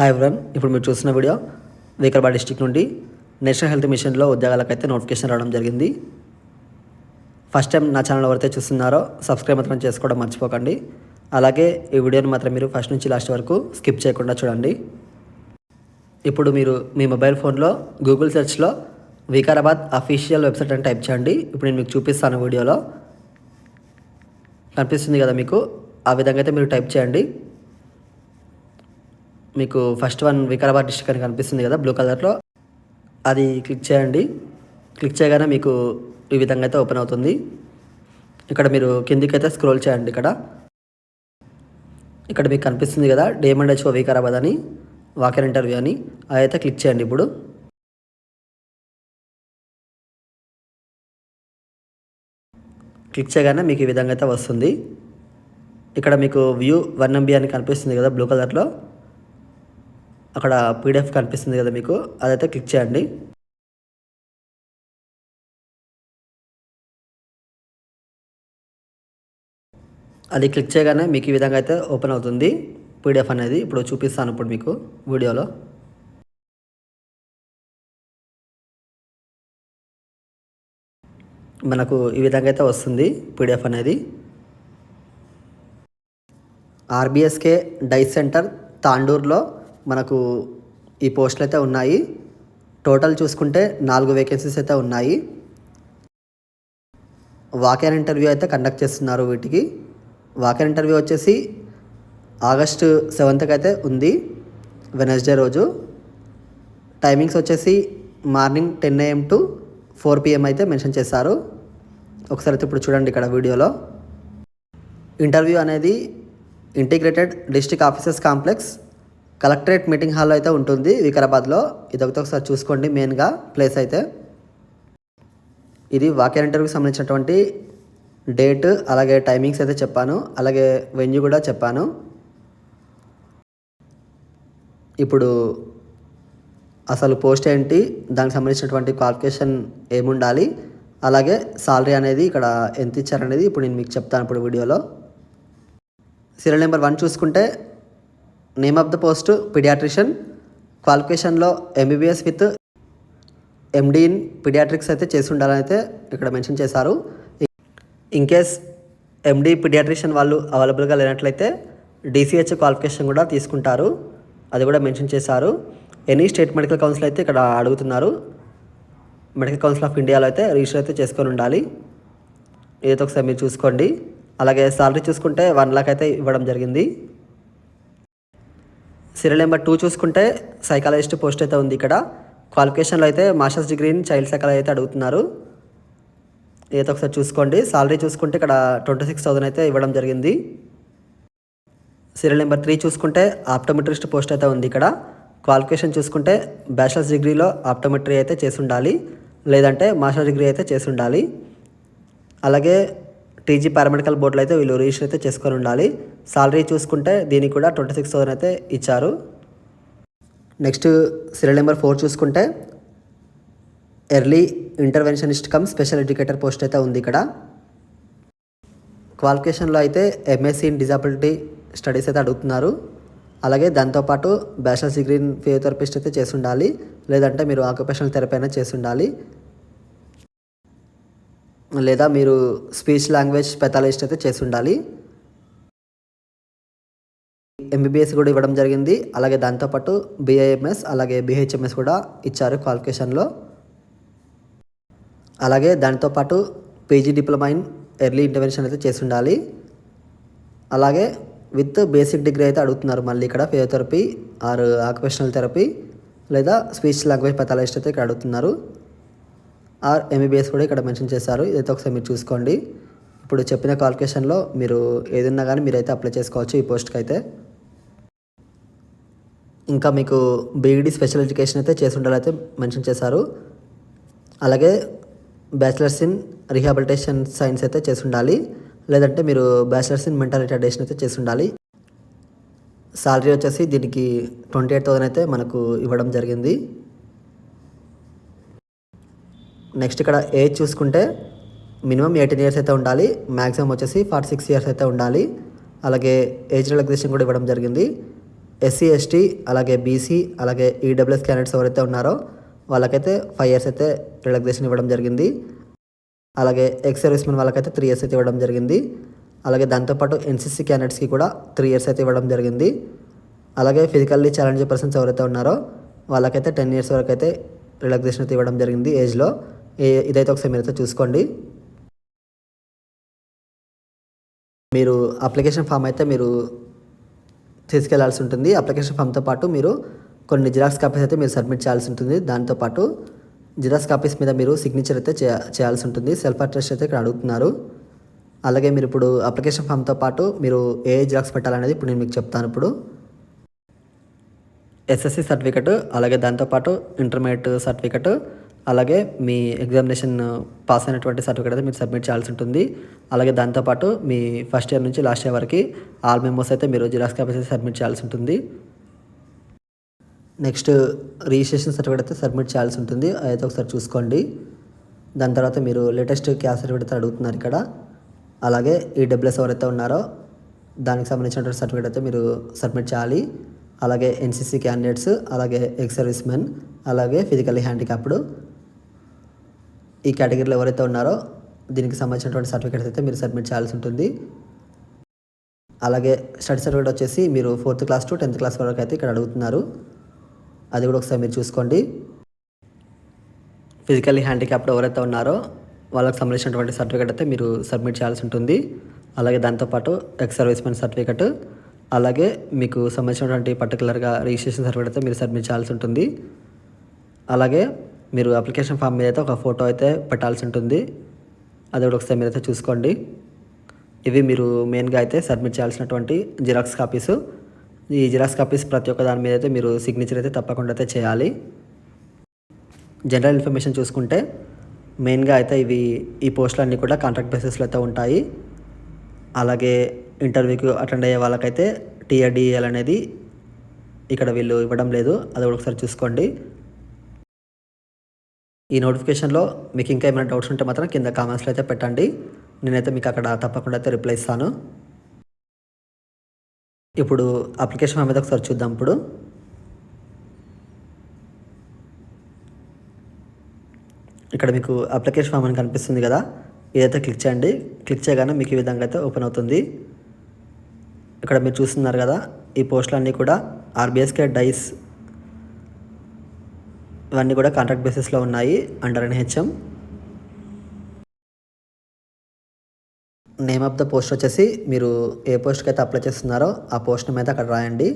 Hi everyone ఇప్పుడు మీరు చూస్తున్న వీడియో వికారాబాద్ డిస్టిక్ నుండి నేషనల్ హెల్త్ మిషన్లో ఉద్యోగాలకైతే నోటిఫికేషన్ రావడం జరిగింది. ఫస్ట్ టైం నా ఛానల్ ఎవరైతే చూస్తున్నారో సబ్స్క్రైబ్ మాత్రం చేసుకోవడం మర్చిపోకండి. అలాగే ఈ వీడియోని మాత్రం మీరు ఫస్ట్ నుంచి లాస్ట్ వరకు స్కిప్ చేయకుండా చూడండి. ఇప్పుడు మీరు మీ మొబైల్ ఫోన్లో గూగుల్ సెర్చ్లో వికారాబాద్ అఫీషియల్ వెబ్సైట్ అని టైప్ చేయండి. ఇప్పుడు నేను మీకు చూపిస్తాను వీడియోలో. కనిపిస్తుంది కదా మీకు? ఆ విధంగా అయితే మీరు టైప్ చేయండి. మీకు ఫస్ట్ వన్ వికారాబాద్ డిస్టిక్ అని కనిపిస్తుంది కదా బ్లూ కలర్లో. అది క్లిక్ చేయండి. క్లిక్ చేయగానే మీకు ఈ విధంగా అయితే ఓపెన్ అవుతుంది. ఇక్కడ మీరు కిందికి అయితే స్క్రోల్ చేయండి ఇక్కడ. ఇక్కడ మీకు కనిపిస్తుంది కదా డేమండ్ హెచ్ఓ వికారాబాద్ అని వాకర్ ఇంటర్వ్యూ అని. అయితే క్లిక్ చేయండి ఇప్పుడు. క్లిక్ చేయగానే మీకు ఈ విధంగా అయితే వస్తుంది. ఇక్కడ మీకు వ్యూ వన్ ఎంబీ అని కనిపిస్తుంది కదా బ్లూ కలర్లో. అక్కడ పీడిఎఫ్ కనిపిస్తుంది కదా మీకు అదైతే క్లిక్ చేయండి. అది క్లిక్ చేయగానే మీకు ఈ విధంగా అయితే ఓపెన్ అవుతుంది పీడిఎఫ్ అనేది. ఇప్పుడు చూపిస్తాను ఇప్పుడు మీకు వీడియోలో. మనకు ఈ విధంగా అయితే వస్తుంది పీడిఎఫ్ అనేది. ఆర్బిఎస్కే డై సెంటర్ తాండూరులో మనకు ఈ పోస్టులు అయితే ఉన్నాయి. టోటల్ చూసుకుంటే నాలుగు వేకెన్సీస్ అయితే ఉన్నాయి. వాకెన్ ఇంటర్వ్యూ అయితే కండక్ట్ చేస్తున్నారు వీటికి. వాకెన్ ఇంటర్వ్యూ వచ్చేసి ఆగస్టు సెవెంత్కి అయితే ఉంది వెనస్డే రోజు. టైమింగ్స్ వచ్చేసి morning ten AM to four PM అయితే మెన్షన్ చేశారు. ఒకసారి అయితే ఇప్పుడు చూడండి ఇక్కడ వీడియోలో. ఇంటర్వ్యూ అనేది integrated district offices complex collectorate meeting హాల్లో అయితే ఉంటుంది వికారాబాద్లో. ఇదొకటి ఒకసారి చూసుకోండి మెయిన్గా ప్లేస్ అయితే. ఇది వాకే ఇంటర్వ్యూకి సంబంధించినటువంటి డేట్ అలాగే టైమింగ్స్ అయితే చెప్పాను అలాగే వెన్యూ కూడా చెప్పాను. ఇప్పుడు అసలు పోస్ట్ ఏంటి దానికి సంబంధించినటువంటి క్వాలిఫికేషన్ ఏముండాలి అలాగే సాలరీ అనేది ఇక్కడ ఎంత ఇచ్చారనేది ఇప్పుడు నేను మీకు చెప్తాను ఇప్పుడు వీడియోలో. సీరియల్ నెంబర్ వన్ చూసుకుంటే name of the post paediatrician క్వాలిఫికేషన్లో MBBS with MD in paediatrics అయితే చేసి ఉండాలని అయితే ఇక్కడ మెన్షన్ చేశారు. ఇన్ కేస్ ఎండి పిడియాట్రిషియన్ వాళ్ళు అవైలబుల్గా లేనట్లయితే డీసీహెచ్ క్వాలిఫికేషన్ కూడా తీసుకుంటారు. అది కూడా మెన్షన్ చేశారు. ఎనీ స్టేట్ మెడికల్ కౌన్సిల్ అయితే ఇక్కడ అడుగుతున్నారు. మెడికల్ కౌన్సిల్ ఆఫ్ ఇండియాలో అయితే రిజిస్టర్ అయితే చేసుకొని ఉండాలి. ఇదైతే ఒకసారి మీరు చూసుకోండి. అలాగే సాలరీ చూసుకుంటే వన్ లాక్ అయితే ఇవ్వడం జరిగింది. సీరియల్ నెంబర్ టూ చూసుకుంటే సైకాలజిస్ట్ పోస్ట్ అయితే ఉంది ఇక్కడ. క్వాలిఫికేషన్లో అయితే masters degree in child psychology అయితే అడుగుతున్నారు. ఏదో ఒకసారి చూసుకోండి. సాలరీ చూసుకుంటే ఇక్కడ ట్వంటీ సిక్స్ థౌసండ్ అయితే ఇవ్వడం జరిగింది. సీరియల్ నెంబర్ త్రీ చూసుకుంటే ఆప్టోమెట్రిస్ట్ పోస్ట్ అయితే ఉంది ఇక్కడ. క్వాలిఫికేషన్ చూసుకుంటే బ్యాచిలర్స్ డిగ్రీలో ఆప్టోమెట్రీ అయితే చేసి ఉండాలి. లేదంటే మాస్టర్ డిగ్రీ అయితే చేసి ఉండాలి. అలాగే టీజీ పారామెడికల్ బోర్డులో అయితే వీళ్ళు రిజిస్టర్ అయితే చేసుకొని ఉండాలి. సాలరీ చూసుకుంటే దీనికి కూడా ట్వంటీ సిక్స్ థౌసండ్ అయితే ఇచ్చారు. నెక్స్ట్ సీరియల్ నెంబర్ ఫోర్ చూసుకుంటే early interventionist cum special educator post అయితే ఉంది ఇక్కడ. క్వాలిఫికేషన్లో అయితే ఎంఎస్సీ ఇన్ డిజాబిలిటీ స్టడీస్ అయితే అడుగుతున్నారు. అలాగే దాంతోపాటు బ్యాచిలర్స్ డిగ్రీ ఇన్ ఫిజియోథెరపిస్ట్ అయితే చేసి ఉండాలి. లేదంటే మీరు ఆక్యుపేషనల్ థెరపీ అయినా చేసి ఉండాలి. లేదా మీరు స్పీచ్ లాంగ్వేజ్ స్పెషలిస్ట్ అయితే చేసి ఉండాలి ఎంబీబీఎస్ కూడా ఇవ్వడం జరిగింది. అలాగే దాంతోపాటు బిఐఎంఎస్ అలాగే బిహెచ్ఎంఎస్ కూడా ఇచ్చారు క్వాలిఫికేషన్లో. అలాగే దాంతోపాటు PG diploma in early intervention అయితే చేసి ఉండాలి అలాగే విత్ బేసిక్ డిగ్రీ అయితే అడుగుతున్నారు మళ్ళీ ఇక్కడ ఫిజియోథెరపీ ఆర్ ఆక్యుపేషనల్ థెరపీ లేదా స్పీచ్ లాంగ్వేజ్ పెథాలజిస్ట్ అయితే ఇక్కడ అడుగుతున్నారు. ఆర్ ఎంబీబీఎస్ కూడా ఇక్కడ మెన్షన్ చేశారు. ఇదైతే ఒకసారి మీరు చూసుకోండి. ఇప్పుడు చెప్పిన క్వాలిఫికేషన్లో మీరు ఏదన్నా కానీ మీరైతే అప్లై చేసుకోవచ్చు ఈ పోస్ట్కి అయితే ఇంకా మీకు బీఈడి స్పెషల్ ఎడ్యుకేషన్ అయితే చేసి ఉండాలైతే మెన్షన్ చేశారు. అలాగే బ్యాచిలర్స్ ఇన్ రీహాబిలిటేషన్ సైన్స్ అయితే చేసి ఉండాలి. లేదంటే మీరు బ్యాచిలర్స్ ఇన్ మెంటల్ రిటార్డేషన్ అయితే చేసి ఉండాలి. సాలరీ వచ్చేసి దీనికి ట్వంటీ ఎయిట్ థౌసండ్ అయితే మనకు ఇవ్వడం జరిగింది. నెక్స్ట్ ఇక్కడ ఏజ్ చూసుకుంటే మినిమం ఎయిటీన్ ఇయర్స్ అయితే ఉండాలి మ్యాక్సిమం వచ్చేసి ఫార్టీ సిక్స్ ఇయర్స్ అయితే ఉండాలి. అలాగే ఏజ్ రిలాక్సేషన్ కూడా ఇవ్వడం జరిగింది. ఎస్సీ ఎస్టీ అలాగే బీసీ అలాగే ఈడబ్ల్యూఎస్ క్యాండిడేట్స్ ఎవరైతే ఉన్నారో వాళ్ళకైతే ఫైవ్ ఇయర్స్ అయితే రిలాక్సేషన్ ఇవ్వడం జరిగింది. అలాగే ఎక్స్ సర్వీస్మెన్ వాళ్ళకైతే త్రీ ఇయర్స్ అయితే ఇవ్వడం జరిగింది. అలాగే దాంతోపాటు ఎన్సీసీ క్యాండిడేట్స్కి కూడా త్రీ ఇయర్స్ అయితే ఇవ్వడం జరిగింది. అలాగే ఫిజికల్లీ ఛాలెంజ్ పర్సన్స్ ఎవరైతే ఉన్నారో వాళ్ళకైతే టెన్ ఇయర్స్ వరకు అయితే రిలాక్సేషన్ అయితే ఇవ్వడం జరిగింది ఏజ్లో ఇదైతే ఒకసారి మీరైతే చూసుకోండి. మీరు అప్లికేషన్ ఫామ్ అయితే మీరు తీసుకెళ్ళాల్సి ఉంటుంది అప్లికేషన్ ఫామ్తో పాటు మీరు కొన్ని జిరాక్స్ కాపీస్ అయితే మీరు సబ్మిట్ చేయాల్సి ఉంటుంది దాంతోపాటు జిరాక్స్ కాపీస్ మీద మీరు సిగ్నేచర్ అయితే చేయాల్సి ఉంటుంది సెల్ఫ్ అడ్రస్ అయితే ఇక్కడ అడుగుతున్నారు. అలాగే మీరు ఇప్పుడు అప్లికేషన్ ఫామ్తో పాటు మీరు ఏ జిరాక్స్ పెట్టాలనేది ఇప్పుడు నేను మీకు చెప్తాను ఇప్పుడు. ఎస్ఎస్సి సర్టిఫికెట్ అలాగే దాంతోపాటు ఇంటర్మీడియట్ సర్టిఫికెట్ అలాగే మీ ఎగ్జామినేషన్ పాస్ అయినటువంటి సర్టిఫికేట్ అయితే మీరు సబ్మిట్ చేయాల్సి ఉంటుంది. అలాగే దాంతోపాటు మీ ఫస్ట్ ఇయర్ నుంచి లాస్ట్ ఇయర్ వరకు ఆల్ మెంబర్స్ అయితే మీరు జిరాక్స్ కాపీస్ అయితే సబ్మిట్ చేయాల్సి ఉంటుంది. నెక్స్ట్ రిజిస్ట్రేషన్ సర్టిఫికేట్ అయితే సబ్మిట్ చేయాల్సి ఉంటుంది. అయితే ఒకసారి చూసుకోండి. దాని తర్వాత మీరు లేటెస్ట్ క్యాస్ట్ సర్టిఫికేట్ అయితే అడుగుతున్నారు ఇక్కడ. అలాగే ఈ డబ్ల్యూఎస్ ఎవరైతే ఉన్నారో దానికి సంబంధించినటువంటి సర్టిఫికేట్ అయితే మీరు సబ్మిట్ చేయాలి. అలాగే ఎన్సీసీ క్యాండిడేట్స్ అలాగే ఎక్స్ సర్వీస్ మెన్ అలాగే ఫిజికల్లీ హ్యాండిక్యాప్డ్. ఈ కేటగిరీలో ఎవరైతే ఉన్నారో దీనికి సంబంధించినటువంటి సర్టిఫికేట్స్ అయితే మీరు సబ్మిట్ చేయాల్సి ఉంటుంది. అలాగే స్టడీ సర్టిఫికేట్ వచ్చేసి మీరు fourth class to tenth class వరకు అయితే ఇక్కడ అడుగుతున్నారు. అది కూడా ఒకసారి మీరు చూసుకోండి. ఫిజికల్లీ హ్యాండిక్యాప్డ్ ఎవరైతే ఉన్నారో వాళ్ళకి సంబంధించినటువంటి సర్టిఫికేట్ అయితే మీరు సబ్మిట్ చేయాల్సి ఉంటుంది. అలాగే దాంతోపాటు ఎక్స్ సర్వీస్మెన్ సర్టిఫికేట్ అలాగే మీకు సంబంధించినటువంటి పర్టికులర్గా రిజిస్ట్రేషన్ సర్టిఫికేట్ అయితే మీరు సబ్మిట్ చేయాల్సి ఉంటుంది. అలాగే మీరు అప్లికేషన్ ఫామ్ మీద అయితే ఒక ఫోటో అయితే పెట్టాల్సి ఉంటుంది. అది కూడా ఒకసారి మీరైతే చూసుకోండి. ఇవి మీరు మెయిన్గా అయితే సబ్మిట్ చేయాల్సినటువంటి జిరాక్స్ కాపీస్ ఈ జిరాక్స్ కాపీస్ ప్రతి ఒక్క దాని మీద అయితే మీరు సిగ్నేచర్ అయితే తప్పకుండా అయితే చేయాలి. జనరల్ ఇన్ఫర్మేషన్ చూసుకుంటే మెయిన్గా అయితే ఇవి ఈ పోస్టులు అన్నీ కూడా కాంట్రాక్ట్ బేసిస్లో అయితే ఉంటాయి. అలాగే ఇంటర్వ్యూకి అటెండ్ అయ్యే వాళ్ళకైతే టీఆర్డిఎల్ అనేది ఇక్కడ వీళ్ళు ఇవ్వడం లేదు. అది కూడా ఒకసారి చూసుకోండి. ఈ నోటిఫికేషన్లో మీకు ఇంకా ఏమైనా డౌట్స్ ఉంటే మాత్రం కింద కామెంట్స్లో అయితే పెట్టండి. నేనైతే మీకు అక్కడ తప్పకుండా అయితే రిప్లై ఇస్తాను. ఇప్పుడు అప్లికేషన్ ఫామ్ మీద ఒకసారి చూద్దాం ఇప్పుడు. ఇక్కడ మీకు అప్లికేషన్ ఫామ్ అని కనిపిస్తుంది కదా ఇదైతే క్లిక్ చేయండి. క్లిక్ చేయగానే మీకు ఈ విధంగా అయితే ఓపెన్ అవుతుంది. ఇక్కడ మీరు చూస్తున్నారు కదా ఈ పోస్టులన్నీ కూడా ఆర్బీఎస్కే డైస్ ఇవన్నీ కూడా కాంట్రాక్ట్ బేసిస్లో ఉన్నాయి under NHM name of the post వచ్చేసి మీరు ఏ పోస్ట్కి అయితే అప్లై చేస్తున్నారో ఆ పోస్ట్ మీద అక్కడ రాయండి.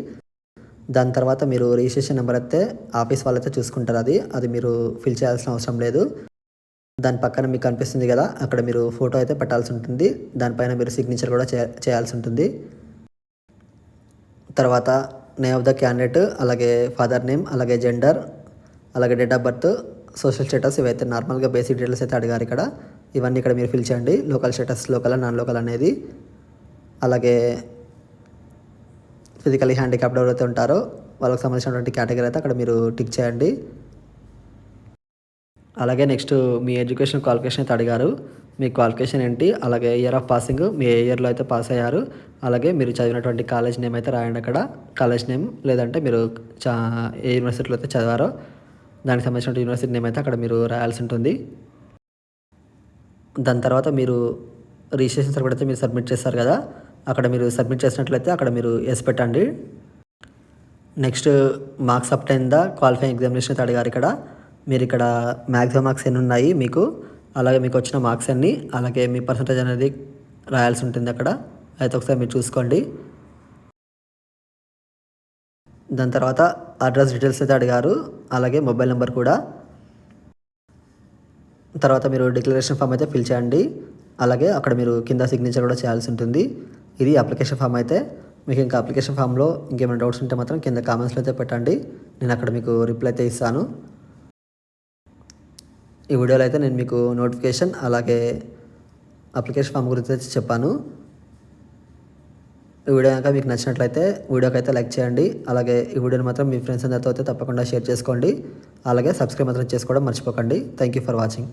దాని తర్వాత మీరు రిజిస్ట్రేషన్ నెంబర్ అయితే ఆఫీస్ వాళ్ళైతే చూసుకుంటారు అది. అది మీరు ఫిల్ చేయాల్సిన అవసరం లేదు. దాని పక్కన మీకు కనిపిస్తుంది కదా అక్కడ మీరు ఫోటో అయితే పెట్టాల్సి ఉంటుంది. దానిపైన మీరు సిగ్నేచర్ కూడా చే చేయాల్సి ఉంటుంది. తర్వాత నేమ్ ఆఫ్ ద క్యాండిడేట్ అలాగే ఫాదర్ నేమ్ అలాగే జెండర్ అలాగే date of birth social status ఇవైతే నార్మల్గా బేసిక్ డీటెయిల్స్ అయితే అడిగారు ఇక్కడ. ఇవన్నీ ఇక్కడ మీరు ఫిల్ చేయండి. Local status local non local అనేది. అలాగే ఫిజికలీ హ్యాండిక్యాప్డ్ ఎవరైతే ఉంటారో వాళ్ళకి సంబంధించినటువంటి కేటగిరీ అయితే అక్కడ మీరు టిక్ చేయండి. అలాగే నెక్స్ట్ మీ ఎడ్యుకేషన్ క్వాలిఫికేషన్ అయితే అడిగారు. మీ క్వాలిఫికేషన్ ఏంటి? అలాగే ఇయర్ ఆఫ్ పాసింగ్ మీ ఏ ఇయర్లో అయితే పాస్ అయ్యారు? అలాగే మీరు చదివినటువంటి కాలేజ్ నేమ్ అయితే రాయండి అక్కడ. కాలేజ్ నేమ్ లేదంటే మీరు చా ఏ యూనివర్సిటీలో అయితే చదివారో. దానికి సంబంధించిన యూనివర్సిటీ నేమ్ అయితే అక్కడ మీరు రాయాల్సి ఉంటుంది. దాని తర్వాత మీరు రిజిస్ట్రేషన్ సర్టిఫికేట్ అయితే మీరు సబ్మిట్ చేస్తారు కదా. అక్కడ మీరు సబ్మిట్ చేసినట్లయితే అక్కడ మీరు ఎస్ పెట్టండి. నెక్స్ట్ మార్క్స్ అప్ అయిందా క్వాలిఫైయింగ్ ఎగ్జామినేషన్ అయితే అడిగారు ఇక్కడ. మీరు ఇక్కడ మ్యాక్సిమం మార్క్స్ ఎన్ని ఉన్నాయి మీకు? అలాగే మీకు వచ్చిన మార్క్స్ అన్ని అలాగే మీ పర్సంటేజ్ అనేది రాయాల్సి ఉంటుంది అక్కడ. అయితే ఒకసారి మీరు చూసుకోండి. దాని తర్వాత అడ్రస్ డీటెయిల్స్ అయితే అడిగారు. అలాగే మొబైల్ నెంబర్ కూడా. తర్వాత మీరు డిక్లరేషన్ ఫామ్ అయితే ఫిల్ చేయండి. అలాగే అక్కడ మీరు కింద సిగ్నేచర్ కూడా చేయాల్సి ఉంటుంది. ఇది అప్లికేషన్ ఫామ్ అయితే. మీకు ఇంకా అప్లికేషన్ ఫామ్లో ఇంకేమైనా డౌట్స్ ఉంటే మాత్రం కింద కామెంట్స్లో అయితే పెట్టండి. నేను అక్కడ మీకు రిప్లై అయితే ఇస్తాను. ఈ వీడియోలో అయితే నేను మీకు నోటిఫికేషన్ అలాగే అప్లికేషన్ ఫామ్ గురించి చెప్పాను. వీడియో కనుక మీకు నచ్చినట్లయితే వీడియోకి అయితే లైక్ చేయండి. అలాగే ఈ వీడియోని మాత్రం మీ ఫ్రెండ్స్ అందరితో అయితే తప్పకుండా షేర్ చేసుకోండి. అలాగే సబ్స్క్రైబ్ మాత్రం చేసుకోవడం మర్చిపోకండి. Thank you for watching